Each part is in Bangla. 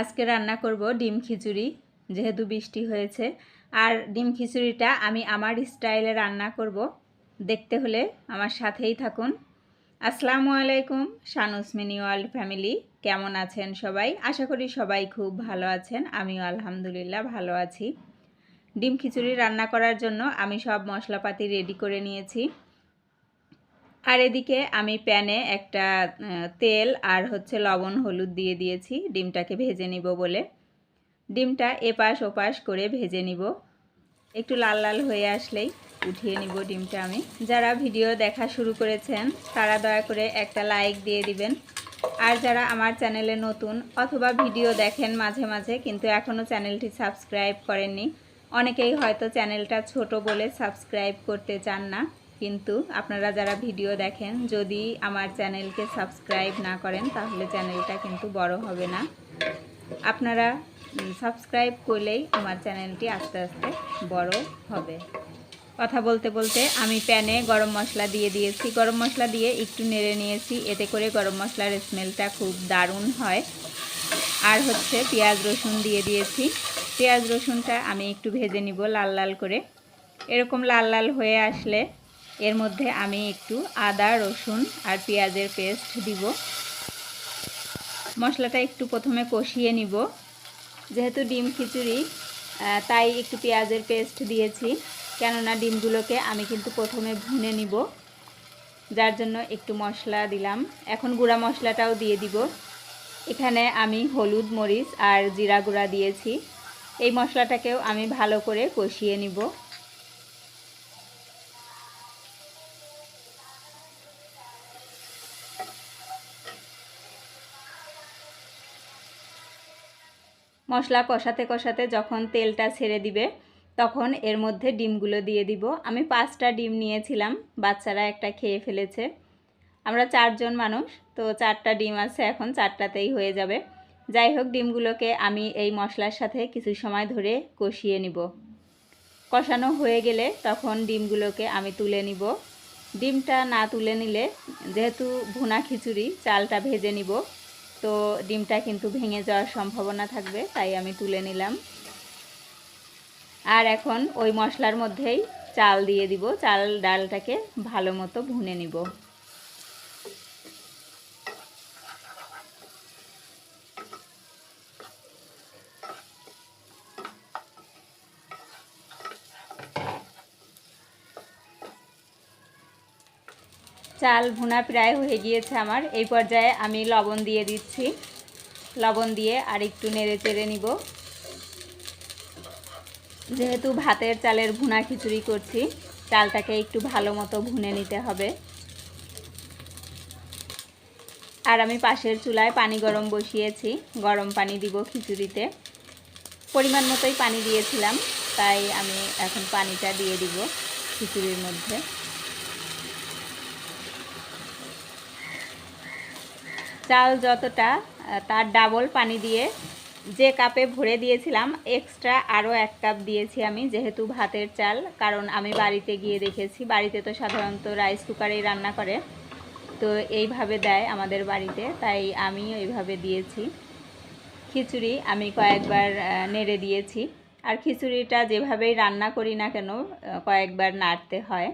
আজকে রান্না করব ডিম খিচুড়ি, যেহেতু বৃষ্টি হয়েছে। আর ডিম খিচুড়িটা আমি আমার স্টাইলে রান্না করব। দেখতে হলে আমার সাথেই থাকুন। আসসালামু আলাইকুম শানুস মিনি ওয়ার্ল্ড ফ্যামিলি। কেমন আছেন সবাই? আশা করি সবাই খুব ভালো আছেন। আমিও আলহামদুলিল্লাহ ভালো আছি। ডিম খিচুড়ি রান্না করার জন্য আমি সব মশলাপাতি রেডি করে নিয়েছি। আর এদিকে আমি প্যানে একটা তেল আর হচ্ছে লবণ, হলুদ দিয়ে দিয়েছি। ডিমটাকে ভেজে নিব বলে। ডিমটা এপাশ ওপাশ করে ভেজে নিব। একটু লাল লাল হয়ে আসলেই উঠিয়ে নিব ডিমটা আমি। যারা ভিডিও দেখা শুরু করেছেন, তারা দয়া করে একটা লাইক দিয়ে দিবেন। আর যারা আমার চ্যানেলে নতুন অথবা ভিডিও দেখেন মাঝে মাঝে, কিন্তু এখনও চ্যানেলটি সাবস্ক্রাইব করেননি, অনেকেই হয়তো চ্যানেলটা ছোট বলে সাবস্ক্রাইব করতে চান না। কিন্তু আপনারা যারা ভিডিও দেখেন, যদি আমার চ্যানেলকে সাবস্ক্রাইব না করেন, তাহলে চ্যানেলটা কিন্তু বড় হবে না। আপনারা সাবস্ক্রাইব করলেই আমার চ্যানেলটি আস্তে আস্তে বড় হবে। কথা বলতে বলতে আমি প্যানে গরম মশলা দিয়ে দিয়েছি। গরম মশলা দিয়ে একটু নেড়ে নিয়েছি। এতে করে গরম মশলার স্মেলটা খুব দারুণ হয়। আর হচ্ছে পেঁয়াজ রসুন দিয়ে দিয়েছি। পেঁয়াজ রসুনটা আমি একটু ভেজে নিব লাল লাল করে। এরকম লাল লাল হয়ে আসলে এর মধ্যে আমি একটু আদা, রসুন আর পেঁয়াজের পেস্ট দিব। মশলাটা একটু প্রথমে কষিয়ে নিব। যেহেতু ডিম খিচুড়ি তাই একটু পেঁয়াজের পেস্ট দিয়েছি। কেননা ডিমগুলোকে আমি কিন্তু প্রথমে ভুনে নিব, যার জন্য একটু মশলা দিলাম। এখন গুঁড়া মশলাটাও দিয়ে দিব। এখানে আমি হলুদ মরিচ আর জিরা গুঁড়া দিয়েছি। এই মশলাটাকেও আমি ভালো করে কষিয়ে নিব। মশলা কষাতে কষাতে যখন তেলটা ছেড়ে দিবে, তখন এর মধ্যে ডিমগুলো দিয়ে দিব। আমি পাঁচটা ডিম নিয়েছিলাম, বাচ্চারা একটা খেয়ে ফেলেছে। আমরা চারজন মানুষ, তো চারটা ডিম আছে, এখন চারটাতেই হয়ে যাবে। যাই হোক, ডিমগুলোকে আমি এই মশলার সাথে কিছু সময় ধরে কষিয়ে নিব। কষানো হয়ে গেলে তখন ডিমগুলোকে আমি তুলে নিব। ডিমটা না তুলে নিলে, যেহেতু ভুনা খিচুড়ি, চালটা ভেজে নিব। তো ডিমটা কিন্তু ভেঙে যাওয়ার সম্ভাবনা থাকবে, তাই আমি তুলে নিলাম। আর এখন ওই মশলার মধ্যেই চাল দিয়ে দিব, চাল ডালটাকে ভালো মতো ভুনে নিব। চাল ভুনা প্রায় হয়ে গিয়েছে আমার। এই পর্যায়ে আমি লবণ দিয়ে দিচ্ছি। লবণ দিয়ে আর একটু নেড়ে চেড়ে নিব। যেহেতু ভাতের চালের ভুনা খিচুড়ি করছি, চালটাকে একটু ভালো মতো ভুনে নিতে হবে। আর আমি পাশের চুলায় পানি গরম বসিয়েছি। গরম পানি দিব খিচুড়িতে। পরিমাণ মতোই পানি দিয়েছিলাম, তাই আমি এখন পানিটা দিয়ে দিব খিচুড়ির মধ্যে। চাল যতটা তার ডাবল পানি দিয়ে যে কাপে ভরে দিয়েছিলাম এক্সট্রা আরও এক কাপ দিয়েছি আমি, যেহেতু ভাতের চাল, কারণ আমি বাড়িতে গিয়ে দেখেছি, বাড়িতে তো সাধারণত রাইস কুকারেই রান্না করে, তো এইভাবে দেয় আমাদের বাড়িতে, তাই আমি এইভাবে দিয়েছি। খিচুড়ি আমি কয়েকবার নেড়ে দিয়েছি, আর খিচুড়িটা যেভাবেই রান্না করি না কেন কয়েকবার নাড়তে হয়।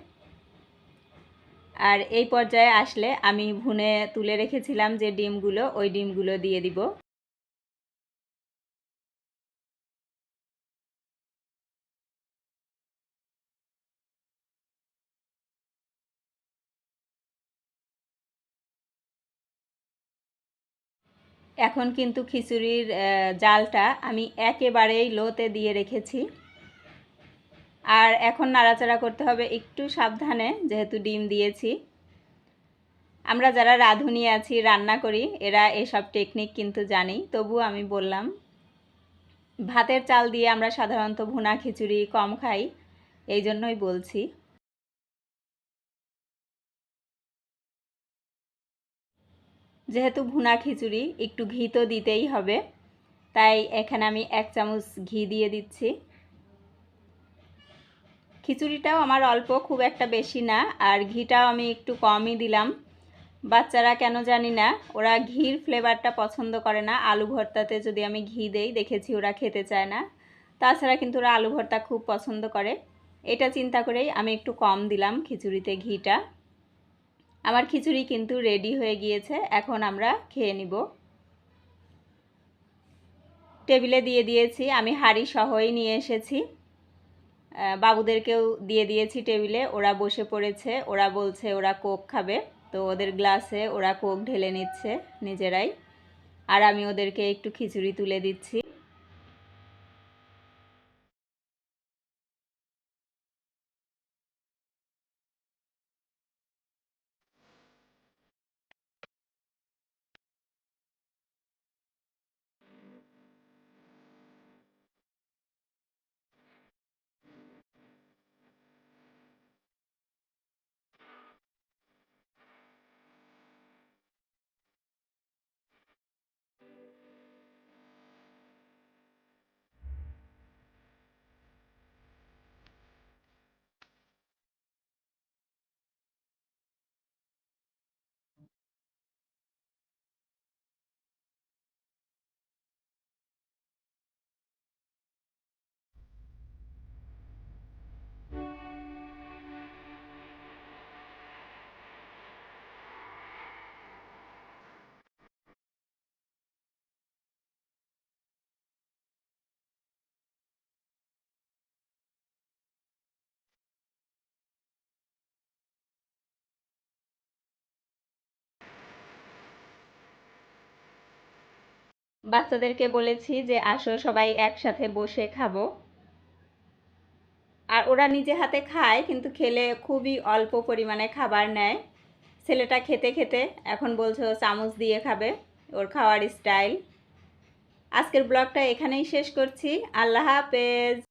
আর এই পর্যায়ে আসলে আমি ভুনে তুলে রেখেছিলাম যে ডিমগুলো, ওই ডিমগুলো দিয়ে দিব। এখন কিন্তু খিচুড়ির জালটা আমি একেবারেই লোতে দিয়ে রেখেছি। আর এখন নাড়াচাড়া করতে হবে একটু সাবধানে, যেহেতু ডিম দিয়েছি। আমরা যারা রাঁধুনি আছি, রান্না করি, এরা এসব টেকনিক কিন্তু জানি। তবু আমি বললাম, ভাতের চাল দিয়ে আমরা সাধারণত ভুনা খিচুড়ি কম খাই, এই জন্যই বলছি। যেহেতু ভুনা খিচুড়ি, একটু ঘি তো দিতেই হবে, তাই এখানে আমি এক চামচ ঘি দিয়ে দিচ্ছি। খিচুড়িটাও আমার অল্প, খুব একটা বেশি না। আর ঘিটাও আমি একটু কমই দিলাম। বাচ্চারা কেন জানি না, ওরা ঘির ফ্লেভারটা পছন্দ করে না। আলু ভর্তাতে যদি আমি ঘি দেই, দেখেছি ওরা খেতে চায় না। তাছাড়া কিন্তু ওরা আলু ভর্তা খুব পছন্দ করে। এটা চিন্তা করেই আমি একটু কম দিলাম খিচুড়িতে ঘিটা। আমার খিচুড়ি কিন্তু রেডি হয়ে গিয়েছে, এখন আমরা খেয়ে নিব। টেবিলে দিয়ে দিয়েছি, আমি হাঁড়ি সহই নিয়ে এসেছি। বাবুদেরকেও দিয়ে দিয়েছি টেবিলে। ওরা বসে পড়েছে, ওরা বলছে ওরা কোক খাবে। তো ওদের গ্লাসে ওরা কোক ঢেলে নিচ্ছে নিজেরাই। আর আমি ওদেরকে একটু খিচুড়ি তুলে দিচ্ছি। বাচ্চাদেরকে বলেছি যে, আসো সবাই একসাথে বসে খাব। আর ওরা নিজে হাতে খায়, কিন্তু খেলে খুবই অল্প পরিমাণে খাবার নেয়। ছেলেটা খেতে খেতে এখন বলছে, ও চামচ দিয়ে খাবে, ওর খাওয়ার স্টাইল। আজকের ব্লগটা এখানেই শেষ করছি। আল্লাহ হাফেজ।